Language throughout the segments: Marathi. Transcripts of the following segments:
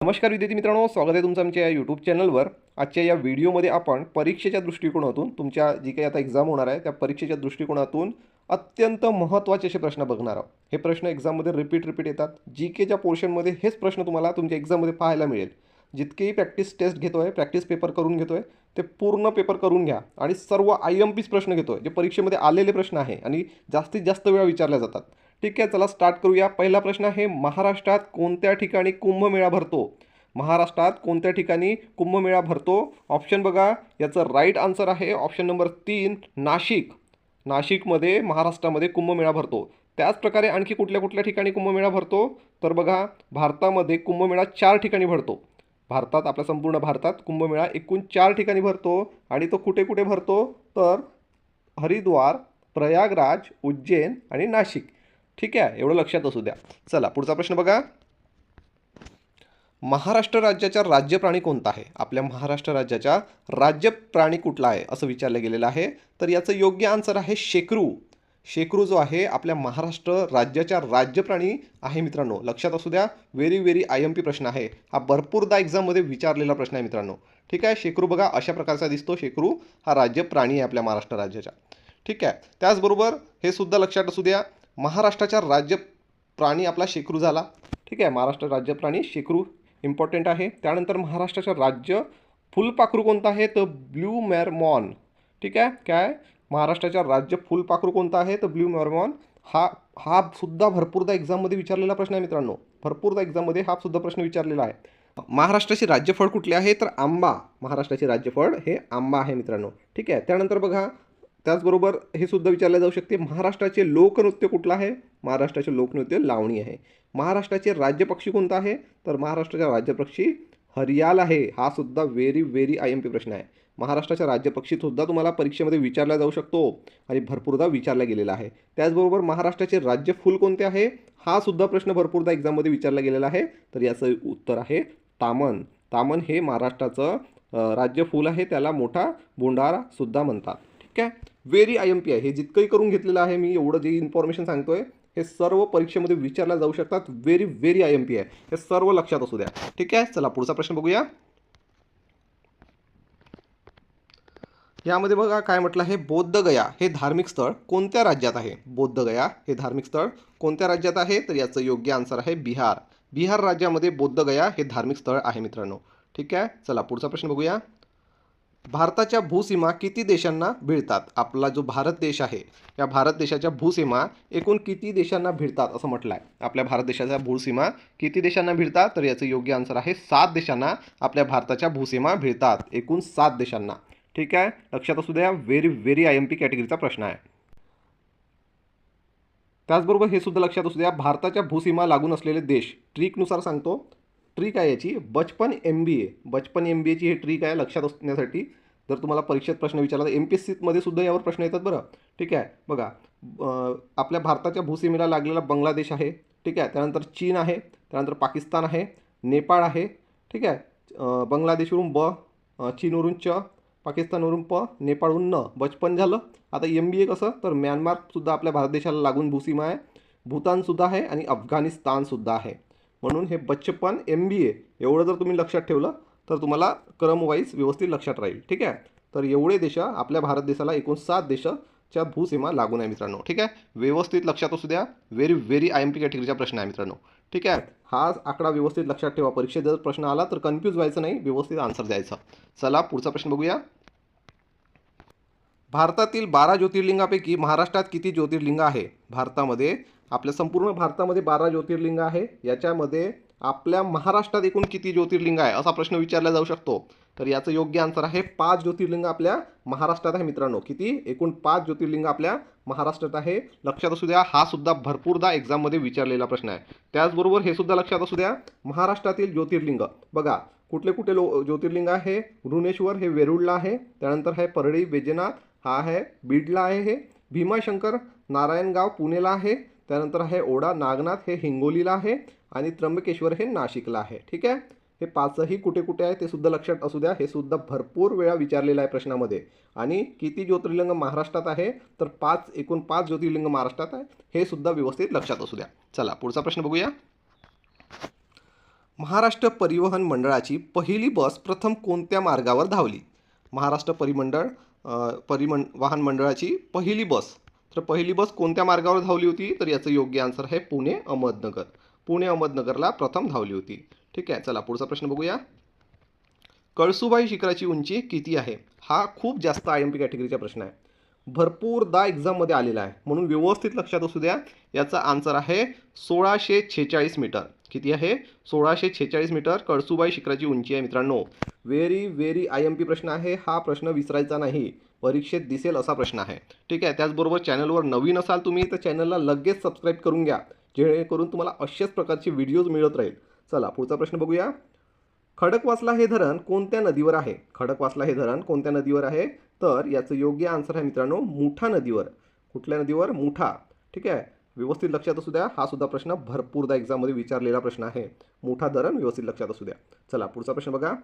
नमस्कार विद्यार्थी मित्रांनो स्वागत आहे तुमचं आमच्या या यूट्यूब चॅनलवर आजच्या या व्हिडिओमध्ये आपण परीक्षेच्या दृष्टिकोनातून तुमच्या जी काही आता एक्झाम होणार आहे त्या परीक्षेच्या दृष्टिकोनातून अत्यंत महत्त्वाचे असे प्रश्न बघणार आहोत. हे प्रश्न एक्झाममध्ये रिपीट रिपीट येतात. जी केच्या पोर्शनमध्ये हेच प्रश्न तुम्हाला तुमच्या एक्झाममध्ये पाहायला मिळेल. जितकेही प्रॅक्टिस टेस्ट घेतो आहे प्रॅक्टिस पेपर करून घेतो आहे ते पूर्ण पेपर करून घ्या आणि सर्व आय एम पीच प्रश्न घेतो आहे जे परीक्षेमध्ये आलेले प्रश्न आहे आणि जास्तीत जास्त वेळा विचारल्या जातात. ठीक आहे चला स्टार्ट करूया. पहिला प्रश्न आहे महाराष्ट्रात कोणत्या ठिकाणी कुंभमेळा भरतो? महाराष्ट्रात कोणत्या ठिकाणी कुंभमेळा भरतो? ऑप्शन बघा याचं राईट आन्सर आहे. ऑप्शन नंबर तीन नाशिक. नाशिकमध्ये महाराष्ट्रामध्ये कुंभमेळा भरतो. त्याचप्रकारे आणखी कुठल्या कुठल्या ठिकाणी कुंभमेळा भरतो? तर बघा भारतामध्ये कुंभमेळा चार ठिकाणी भरतो. भारतात आपल्या संपूर्ण भारतात कुंभमेळा एकूण चार ठिकाणी भरतो. आणि तो कुठे कुठे भरतो? तर हरिद्वार प्रयागराज उज्जैन आणि नाशिक. ठीक आहे एवढं लक्षात असू द्या. चला पुढचा प्रश्न बघा. महाराष्ट्र राज्याचा राज्य प्राणी कोणता आहे? आपल्या महाराष्ट्र राज्याचा राज्य प्राणी कुठला आहे असं विचारलं गेलेलं आहे. तर याचं योग्य आन्सर आहे शेकरू. शेकरू जो आहे आपल्या महाराष्ट्र राज्याचा राज्य प्राणी आहे मित्रांनो. लक्षात असू द्या very very I M P प्रश्न आहे. हा भरपूरदा एक्झाममध्ये विचारलेला प्रश्न आहे मित्रांनो. ठीक आहे शेकरू बघा अशा प्रकारचा दिसतो शेकरू. हा राज्य प्राणी आहे आपल्या महाराष्ट्र राज्याचा ठीक आहे त्याचबरोबर हे सुद्धा लक्षात असू द्या. महाराष्ट्राचा राज्य प्राणी आपला शेकरू झाला. ठीक आहे महाराष्ट्र राज्य प्राणी शेकरू इम्पॉर्टंट आहे. त्यानंतर महाराष्ट्राचं राज्य फुलपाखरू कोणतं आहे? तर ब्ल्यू मॅरमॉन. ठीक आहे काय? महाराष्ट्राच्या राज्य फुलपाखरू कोणतं आहे? तर ब्ल्यू मॅरमॉन. हा हा सुद्धा भरपूरदा एक्झाममध्ये विचारलेला प्रश्न आहे मित्रांनो. भरपूरदा एक्झाममध्ये हा सुद्धा प्रश्न विचारलेला आहे. महाराष्ट्राचे राज्यफळ कुठले आहे? तर आंबा. महाराष्ट्राचे राज्यफळ हे आंबा आहे मित्रांनो. ठीक आहे त्यानंतर बघा. त्याचबरोबर हे सुद्धा विचारले जाऊ शकते महाराष्ट्राचे लोकनृत्य कुठलं आहे? महाराष्ट्राचे लोकनृत्य लावणी आहे. महाराष्ट्राचे राज्यपक्षी कोणता आहे? तर महाराष्ट्राचा राज्यपक्षी हरियाल आहे. हा सुद्धा very very I M P प्रश्न आहे. महाराष्ट्राच्या राज्यपक्षी सुद्धा तुम्हाला परीक्षेमध्ये विचारला जाऊ शकतो आणि भरपूरदा विचारला गेलेला आहे. त्याचबरोबर महाराष्ट्राचे राज्य फूल कोणते आहे? हा सुद्धा प्रश्न भरपूरदा एक्झाममध्ये विचारला गेलेला आहे. तर याचं उत्तर आहे तामन. तामन हे महाराष्ट्राचं राज्य फूल आहे. त्याला मोठा बोंडारा सुद्धा म्हणतात. ठीक आहे? व्हेरी आय एम पी आहे. हे जितकंही करून घेतलेलं आहे मी एवढं जे इन्फॉर्मेशन सांगतोय हे सर्व परीक्षेमध्ये विचारल्या जाऊ शकतात. Very very I M P आहे. हे सर्व लक्षात असू द्या. ठीक आहे? चला पुढचा प्रश्न बघूया. यामध्ये बघा काय म्हटलं आहे? बौद्धगया हे धार्मिक स्थळ कोणत्या राज्यात आहे? बौद्धगया हे धार्मिक स्थळ कोणत्या राज्यात आहे? तर याचं योग्य आन्सर आहे बिहार. बिहार राज्यामध्ये बौद्धगया हे धार्मिक स्थळ आहे मित्रांनो. ठीक आहे? चला पुढचा प्रश्न बघूया. भारताच्या भूसीमा किती देशांना भिडतात? आपला जो भारत देश आहे या भारत देशाच्या भूसीमा एकूण किती देशांना भिडतात असं म्हटलं आहे आपल्या भारत देशाच्या भूसीमा किती देशांना भिडतात? तर याचं योग्य आन्सर आहे सात देशांना आपल्या भारताच्या भूसीमा भिडतात. एकूण सात देशांना. ठीक आहे? लक्षात असू द्या very very I M P कॅटेगरीचा प्रश्न आहे. त्याचबरोबर हे सुद्धा लक्षात असू द्या भारताच्या भूसीमा लागून असलेले देश ट्रिकनुसार सांगतो. ट्रिक आहे याची. बचपन एम बी ए बचपन एम बी एची ही ट्रिक आहे लक्षात असण्यासाठी. जर तुम्हाला परीक्षेत प्रश्न विचारला तर एम पी एस सीमध्ये सुद्धा यावर प्रश्न येतात बरं. ठीक आहे? बघा आपल्या भारताच्या भूसीमेला लागलेला बांगलादेश आहे. ठीक आहे? त्यानंतर चीन आहे. त्यानंतर पाकिस्तान आहे. नेपाळ आहे. ठीक आहे? बांगलादेशवरून ब चीनवरून च पाकिस्तानवरून प नेपाळवरून न. बचपन झालं. आता एम बी ए कसं? तर म्यानमारसुद्धा आपल्या भारत देशाला लागून भूसीमा आहे. भूतानसुद्धा आहे आणि अफगाणिस्तानसुद्धा आहे. म्हणून हे बच्चपन एम बी ए एवढं जर तुम्ही लक्षात ठेवलं तर तुम्हाला क्रमवाईज व्यवस्थित लक्षात राहील ठीक आहे? तर एवढे देश आपल्या भारत देशाला एकूण सात देशाच्या भूसीमा लागून आहे मित्रांनो ठीक आहे? व्यवस्थित लक्षात असू द्या. Very very I M P कॅटेगरीचा प्रश्न आहे मित्रांनो ठीक आहे? हा आकडा व्यवस्थित लक्षात ठेवा. परीक्षेत जर प्रश्न आला तर कन्फ्यूज व्हायचं नाही व्यवस्थित आन्सर द्यायचा. चला पुढचा प्रश्न बघूया. भारतातील बारा ज्योतिर्लिंगापैकी महाराष्ट्रात किती ज्योतिर्लिंग आहे? भारतामध्ये आपल्या संपूर्ण भारतामध्ये बारा ज्योतिर्लिंग आहे. याच्यामध्ये आपल्या महाराष्ट्रात एकूण किती ज्योतिर्लिंग आहे असा प्रश्न विचारला जाऊ शकतो. तर याचं योग्य आन्सर आहे पाच ज्योतिर्लिंग आपल्या महाराष्ट्रात आहे मित्रांनो. किती? एकूण पाच ज्योतिर्लिंग आपल्या महाराष्ट्रात आहे. लक्षात असू द्या हा सुद्धा भरपूरदा एक्झाममध्ये विचारलेला प्रश्न आहे. त्याचबरोबर हे सुद्धा लक्षात असू द्या महाराष्ट्रातील ज्योतिर्लिंग. बघा कुठले कुठले लो ज्योतिर्लिंग आहे? भुवनेश्वर हे वेरूळला आहे. त्यानंतर आहे परळी वैजनाथ. हा आहे बीडला आहे हे. भीमाशंकर नारायणगाव पुणेला आहे. त्यानंतर आहे ओढा नागनाथ हे हिंगोलीला आहे आणि त्र्यंबकेश्वर हे नाशिकला आहे. ठीक आहे? हे पाचही कुठे कुठे आहे ते सुद्धा लक्षात असू द्या. हे सुद्धा भरपूर वेळा विचारलेलं आहे प्रश्नामध्ये. आणि किती ज्योतिर्लिंग महाराष्ट्रात आहे? तर पाच एकूण पाच ज्योतिर्लिंग महाराष्ट्रात आहे. हे सुद्धा व्यवस्थित लक्षात असू द्या. चला पुढचा प्रश्न बघूया. महाराष्ट्र परिवहन मंडळाची पहिली बस प्रथम कोणत्या मार्गावर धावली? महाराष्ट्र परिमंडळ परिमंड परिमं वाहन मंडळाची पहिली बस तर पहिली बस कोणत्या मार्गावर धावली होती? तर याचं योग्य आन्सर आहे पुणे अहमदनगर. पुणे अहमदनगरला प्रथम धावली होती. ठीक आहे चला पुढचा प्रश्न बघूया. कळसुबाई शिखराची उंची किती आहे? हा खूप जास्त आय एम पी कॅटेगरीचा प्रश्न आहे. भरपूरदा एक्झाममध्ये आलेला आहे. म्हणून व्यवस्थित लक्षात असू द्या. याचा आन्सर आहे सोळाशे छेचाळीस मीटर. किती आहे? सोळाशे छेचाळीस मीटर कळसुबाई शिखराची उंची आहे मित्रांनो. Very very I M P प्रश्न आहे. हा प्रश्न विसरायचा नाही. परीक्षेत दिसेल असा प्रश्न आहे. ठीक आहे? त्याचबरोबर चॅनलवर नवीन असाल तुम्ही तर चॅनलला लगेच सबस्क्राईब करून घ्या. जेणेकरून तुम्हाला अशाच प्रकारचे व्हिडिओज मिळत राहील. चला पुढचा प्रश्न बघूया. खडकवासला हे धरण कोणत्या नदीवर आहे? खडकवासला हे धरण कोणत्या नदीवर आहे? तर याचं योग्य आन्सर आहे मित्रांनो मुठा नदीवर. कुठल्या नदीवर? मुठा. ठीक आहे? व्यवस्थित लक्षात असू द्या. हा सुद्धा प्रश्न भरपूरदा एक्झाममध्ये विचारलेला प्रश्न आहे. मोठा धरण व्यवस्थित लक्षात असू द्या. चला पुढचा प्रश्न बघा.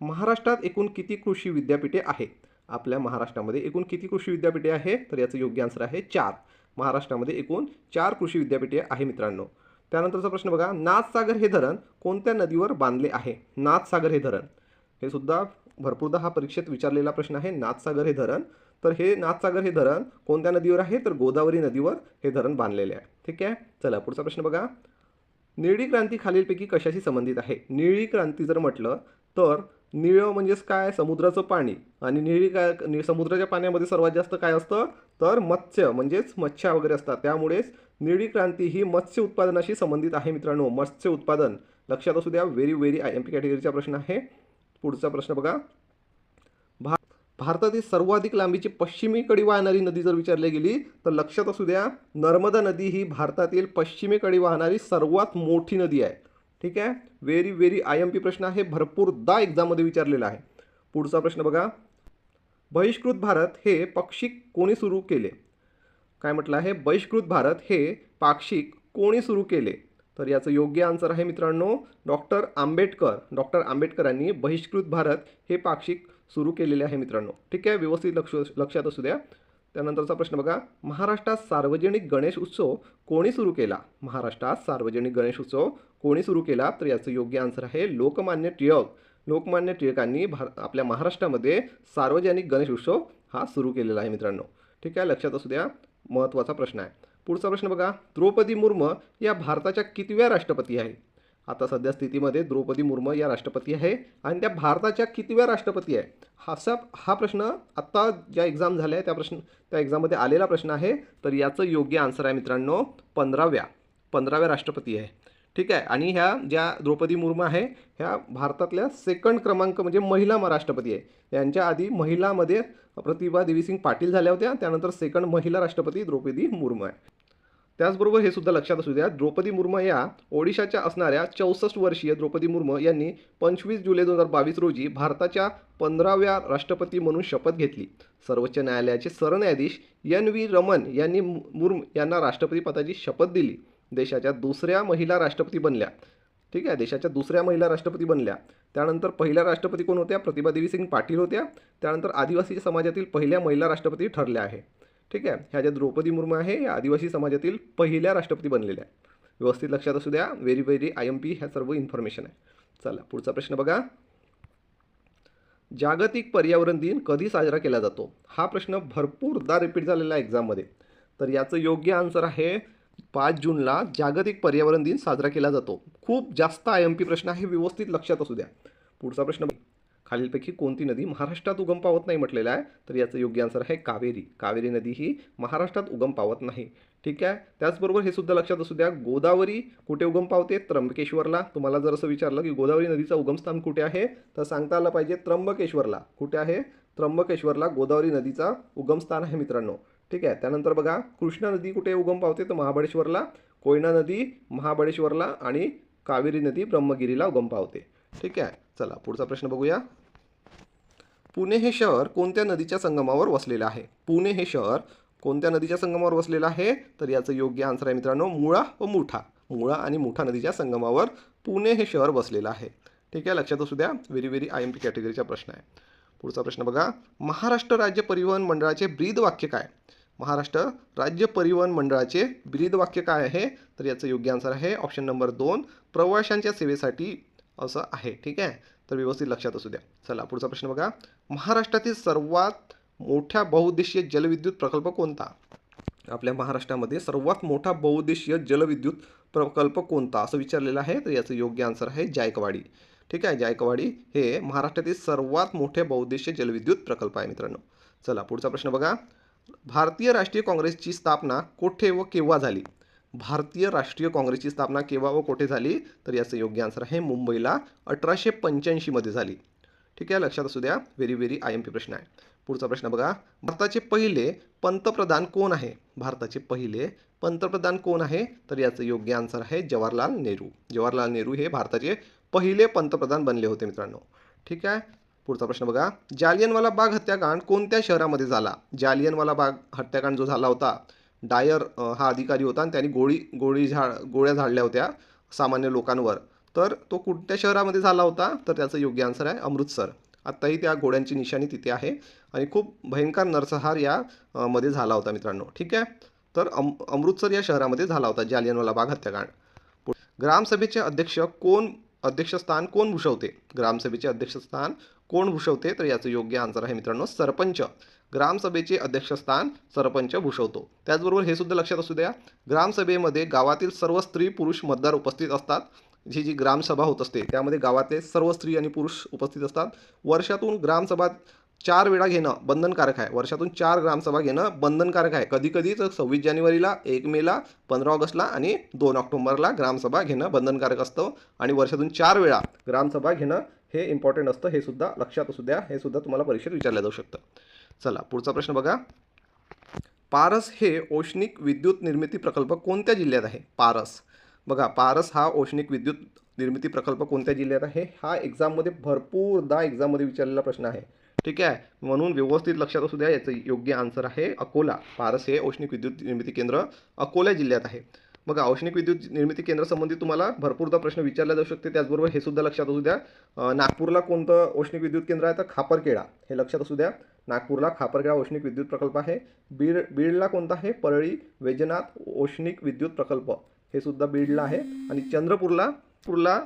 महाराष्ट्रात एकूण किती कृषी विद्यापीठे आहेत? आपल्या महाराष्ट्रामध्ये एकूण किती कृषी विद्यापीठे आहे? तर याचं योग्य आन्सर आहे चार. महाराष्ट्रामध्ये एकूण चार कृषी विद्यापीठे आहे मित्रांनो. त्यानंतरचा प्रश्न बघा नाथसागर हे धरण कोणत्या नदीवर बांधले आहे? नाथसागर हे धरण. हे सुद्धा भरपूरदा हा परीक्षेत विचारलेला प्रश्न आहे नाथसागर हे धरण. तर हे नाथसागर हे धरण कोणत्या नदीवर आहे? तर गोदावरी नदीवर हे धरण बांधलेले आहे. ठीक आहे? चला पुढचा प्रश्न बघा. निळी क्रांती खालीलपैकी कशाशी संबंधित आहे? निळी क्रांती जर म्हटलं तर निळं म्हणजेच काय? समुद्राचं पाणी. आणि निळी काय नि समुद्राच्या पाण्यामध्ये सर्वात जास्त काय असतं? तर मत्स्य म्हणजेच मच्छ्या वगैरे असतात. त्यामुळेच निळी क्रांती ही मत्स्य उत्पादनाशी संबंधित आहे मित्रांनो. मत्स्य उत्पादन. लक्षात असू द्या very very I M P कॅटेगरीचा प्रश्न आहे. पुढचा प्रश्न बघा. भा भारतातील सर्वाधिक लांबीची पश्चिमेकडे वाहणारी नदी जर विचारली गेली तर लक्षात असू द्या नर्मदा नदी ही भारतातील पश्चिमेकडे वाहणारी सर्वात मोठी नदी आहे. ठीक आहे? Very very I M P प्रश्न आहे. भरपूरदा एक्झाममध्ये विचारलेला आहे. पुढचा प्रश्न बघा. बहिष्कृत भारत हे पाक्षिक कोणी सुरू केले? काय म्हटलं आहे? बहिष्कृत भारत हे पाक्षिक कोणी सुरू केले? तर याचं योग्य आन्सर आहे मित्रांनो डॉक्टर आंबेडकर. डॉक्टर आंबेडकरांनी बहिष्कृत भारत हे पाक्षिक सुरू केलेले आहे मित्रांनो. ठीक आहे? व्यवस्थित लक्ष लक्षात असू द्या. त्यानंतरचा प्रश्न बघा. महाराष्ट्रात सार्वजनिक गणेश उत्सव कोणी सुरू केला? महाराष्ट्रात सार्वजनिक गणेश उत्सव कोणी सुरू केला? तर याचं योग्य आन्सर आहे लोकमान्य टिळक. लोकमान्य टिळकांनी भार आपल्या महाराष्ट्रामध्ये सार्वजनिक गणेश उत्सव हा सुरू केलेला आहे मित्रांनो. ठीक आहे लक्षात असू द्या. महत्त्वाचा प्रश्न आहे. पुढचा प्रश्न बघा. द्रौपदी मुर्मू या भारताच्या कितव्या राष्ट्रपती आहेत? आता सध्या स्थितीमध्ये द्रौपदी मुर्मू या राष्ट्रपती आहे आणि त्या भारताच्या कितव्या राष्ट्रपती आहे? हा असा हा प्रश्न आत्ता ज्या एक्झाम झाल्या आहे त्या प्रश्न त्या एक्झाममध्ये आलेला प्रश्न आहे. तर याचं योग्य आन्सर आहे मित्रांनो पंधराव्या पंधराव्या राष्ट्रपती आहे. ठीक आहे? आणि ह्या ज्या द्रौपदी मुर्मू आहे ह्या भारतातल्या सेकंड क्रमांक म्हणजे महिला राष्ट्रपती आहे. यांच्या आधी महिलामध्ये प्रतिभा देवीसिंग पाटील झाल्या होत्या त्यानंतर सेकंड महिला राष्ट्रपती द्रौपदी मुर्मू आहे. त्याचबरोबर हे सुद्धा लक्षात असू द्या द्रौपदी मुर्मू या ओडिशाच्या असणाऱ्या चौसष्ट वर्षीय द्रौपदी मुर्मू यांनी पंचवीस जुलै दोन हजार बावीस रोजी भारताच्या पंधराव्या राष्ट्रपती म्हणून शपथ घेतली. सर्वोच्च न्यायालयाचे सरन्यायाधीश एन व्ही रमन यांनी मुर्म मुर्मू यांना राष्ट्रपती पदाची शपथ दिली. देशाच्या दुसऱ्या महिला राष्ट्रपती बनल्या. ठीक आहे देशाच्या दुसऱ्या महिला राष्ट्रपती बनल्या. त्यानंतर पहिल्या राष्ट्रपती कोण होत्या? प्रतिभादेवी सिंग पाटील होत्या. त्यानंतर आदिवासी समाजातील पहिल्या महिला राष्ट्रपती ठरल्या आहे. ठीक आहे? ह्या ज्या द्रौपदी मुर्मू आहे या आदिवासी समाजातील पहिल्या राष्ट्रपती बनलेल्या आहे व्यवस्थित लक्षात असू द्या very very I M P ह्या सर्व इन्फॉर्मेशन आहे. चला पुढचा प्रश्न बघा. जागतिक पर्यावरण दिन कधी साजरा केला जातो? हा प्रश्न भरपूरदा रिपीट झालेला आहे एक्झाममध्ये तर याचं योग्य आन्सर आहे पाच जूनला जागतिक पर्यावरण दिन साजरा केला जातो. खूप जास्त आय एम पी प्रश्न आहे व्यवस्थित लक्षात असू द्या. पुढचा प्रश्न खालीलपैकी कोणती नदी महाराष्ट्रात उगम पावत नाही म्हटलेलं आहे? तर याचं योग्य आन्सर आहे कावेरी. कावेरी नदी ही महाराष्ट्रात उगम पावत नाही. ठीक आहे? त्याचबरोबर हे सुद्धा लक्षात असू द्या गोदावरी कुठे उगम पावते? त्र्यंबकेश्वरला. तुम्हाला जर असं विचारलं की गोदावरी नदीचं उगमस्थान कुठे आहे? तर सांगता आलं पाहिजे त्र्यंबकेश्वरला. कुठे आहे? त्र्यंबकेश्वरला गोदावरी नदीचा उगमस्थान आहे मित्रांनो. ठीक आहे? त्यानंतर बघा कृष्णा नदी कुठे उगम पावते? तर महाबळेश्वरला. कोयना नदी महाबळेश्वरला आणि कावेरी नदी ब्रह्मगिरीला उगम पावते. ठीक आहे? चला पुढचा प्रश्न बघूया. पुणे हे शहर कोणत्या नदीच्या संगमावर वसलेलं आहे? पुणे हे शहर कोणत्या नदीच्या संगमावर वसलेलं आहे? तर याचं योग्य आन्सर आहे मित्रांनो मुळा व मुठा. मुळा आणि मुठा नदीच्या संगमावर पुणे हे शहर वसलेलं आहे. ठीक आहे लक्षात असू द्या very very I M P कॅटेगरीचा प्रश्न आहे. पुढचा प्रश्न बघा महाराष्ट्र राज्य परिवहन मंडळाचे ब्रीद वाक्य काय? महाराष्ट्र राज्य परिवहन मंडळाचे ब्रीद वाक्य काय आहे? तर याचं योग्य आन्सर आहे ऑप्शन नंबर दोन प्रवाशांच्या सेवेसाठी असं आहे. ठीक आहे तर व्यवस्थित लक्षात असू द्या. चला पुढचा प्रश्न बघा. महाराष्ट्रातील सर्वात मोठ्या बहुउद्देशीय जलविद्युत प्रकल्प कोणता? आपल्या महाराष्ट्रामध्ये सर्वात मोठा बहुउद्देशीय जलविद्युत प्रकल्प कोणता? असं विचारलेलं आहे तर याचं योग्य आन्सर आहे जायकवाडी. ठीक आहे जायकवाडी हे महाराष्ट्रातील सर्वात मोठे बहुउद्देशीय जलविद्युत प्रकल्प आहे मित्रांनो. चला पुढचा प्रश्न बघा. भारतीय राष्ट्रीय काँग्रेसची स्थापना कोठे व केव्हा झाली? भारतीय राष्ट्रीय काँग्रेसची स्थापना केव्हा व कोठे झाली? तर याचं योग्य आन्सर आहे मुंबईला अठराशे पंच्याऐंशीमध्ये झाली. ठीक आहे लक्षात असू द्या. Very very I M P प्रश्न आहे. पुढचा प्रश्न बघा. भारताचे पहिले पंतप्रधान कोण आहे? भारताचे पहिले पंतप्रधान कोण आहे? तर याचं योग्य आन्सर आहे जवाहरलाल नेहरू. जवाहरलाल नेहरू हे भारताचे पहिले पंतप्रधान बनले होते मित्रांनो. ठीक आहे? पुढचा प्रश्न बघा. जालियनवाला बाग हत्याकांड कोणत्या शहरामध्ये झाला? जालियनवाला बाग हत्याकांड जो झाला होता डायर हा अधिकारी होता आणि त्यांनी गोळी गोळी झाड गोळ्या झाडल्या होत्या सामान्य लोकांवर. तर तो कुठल्या शहरामध्ये झाला होता? तर त्याचं योग्य आन्सर आहे अमृतसर. आत्ताही त्या गोळ्यांची निशाणी तिथे आहे आणि खूप भयंकर नरसंहार या मध्ये झाला होता मित्रांनो. ठीक आहे? तर अम अमृतसर या शहरामध्ये झाला होता जालियनवाला बाग हत्याकांड. ग्रामसभेचे अध्यक्ष कोण अध्यक्षस्थान कोण भूषवते? ग्रामसभेचे अध्यक्षस्थान कोण भूषवते? तर याचं योग्य आन्सर आहे मित्रांनो सरपंच. ग्रामसभेचे अध्यक्षस्थान सरपंच भूषवतो. त्याचबरोबर हे सुद्धा लक्षात असू द्या ग्रामसभेमध्ये गावातील सर्व स्त्री पुरुष मतदार उपस्थित असतात. ही जी ग्रामसभा होत असते त्यामध्ये गावातले सर्व स्त्री आणि पुरुष उपस्थित असतात. वर्षातून ग्रामसभा चार वेळा घेणं बंधनकारक आहे. वर्षातून चार ग्रामसभा घेणं बंधनकारक आहे. कधी कधी तर सव्वीस जानेवारीला एक मेला पंधरा ऑगस्टला आणि दोन ऑक्टोबरला ग्रामसभा घेणं बंधनकारक असतं. आणि वर्षातून चार वेळा ग्रामसभा घेणं हे इम्पॉर्टंट असतं हे सुद्धा लक्षात असू द्या हे सुद्धा तुम्हाला परीक्षेत विचारलं जाऊ शकतं. चला पुढचा प्रश्न बघा. पारस हे औष्णिक विद्युत निर्मिती प्रकल्प कोणत्या जिल्ह्यात आहे? पारस. बघा पारस हा औष्णिक विद्युत निर्मिती प्रकल्प कोणत्या जिल्ह्यात आहे? हा एक्झाममध्ये भरपूरदा एक्झाममध्ये विचारलेला प्रश्न आहे. ठीक आहे? म्हणून व्यवस्थित लक्षात असू द्या याचं योग्य आन्सर आहे अकोला. पारस हे औष्णिक विद्युत निर्मिती केंद्र अकोला जिल्ह्यात आहे. बघा औष्णिक विद्युत निर्मिती केंद्रासंबंधी तुम्हाला भरपूरदा प्रश्न विचारले जाऊ शकते. त्याचबरोबर हे सुद्धा लक्षात असू द्या. नागपूरला कोणतं औष्णिक विद्युत केंद्र आहे? तर खापरकेळा हे लक्षात असू द्या. नागपूरला खापरखेडा औष्णिक विद्युत प्रकल्प आहे. बीड बीडला कोणता आहे? परळी वैजनाथ औष्णिक विद्युत प्रकल्प. हे सुद्धा बीडला आहे. आणि चंद्रपूरला पूरला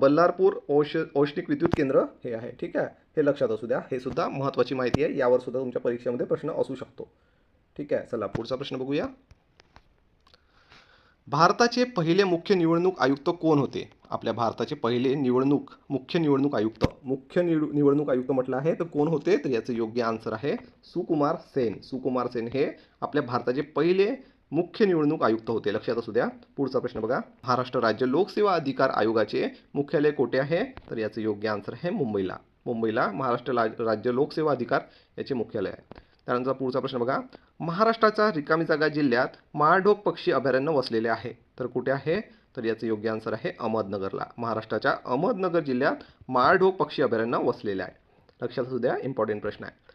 बल्लारपूर औष औष्णिक विद्युत केंद्र हे आहे. ठीक आहे? हे लक्षात असू द्या. हे सुद्धा महत्त्वाची माहिती आहे. यावर सुद्धा तुमच्या परीक्षेमध्ये प्रश्न असू शकतो. ठीक आहे? चला पुढचा प्रश्न बघूया. भारताचे पहिले मुख्य निवडणूक आयुक्त कोण होते? आपल्या भारताचे पहिले निवडणूक मुख्य निवडणूक आयुक्त. मुख्य निव निवडणूक आयुक्त म्हटलं आहे तर कोण होते? तर याचं योग्य आन्सर आहे सुकुमार सेन. सुकुमार सेन हे आपल्या भारताचे पहिले मुख्य निवडणूक आयुक्त होते. लक्षात असू द्या. पुढचा प्रश्न बघा. महाराष्ट्र राज्य लोकसेवा अधिकार आयोगाचे मुख्यालय कोठे आहे? तर याचं योग्य आन्सर आहे मुंबईला. मुंबईला महाराष्ट्र राज्य लोकसेवा अधिकार याचे मुख्यालय आहे. त्यानंतर पुढचा प्रश्न बघा. महाराष्ट्राचा रिकामी जागा जिल्ह्यात माळढोक पक्षी अभयारण्य वसलेले आहे. तर कुठे आहे? तर याचं योग्य आन्सर आहे अहमदनगरला. महाराष्ट्राच्या अहमदनगर जिल्ह्यात माळढोक पक्षी अभयारण्य वसलेले आहे. लक्षात असू द्या इम्पॉर्टंट प्रश्न आहे.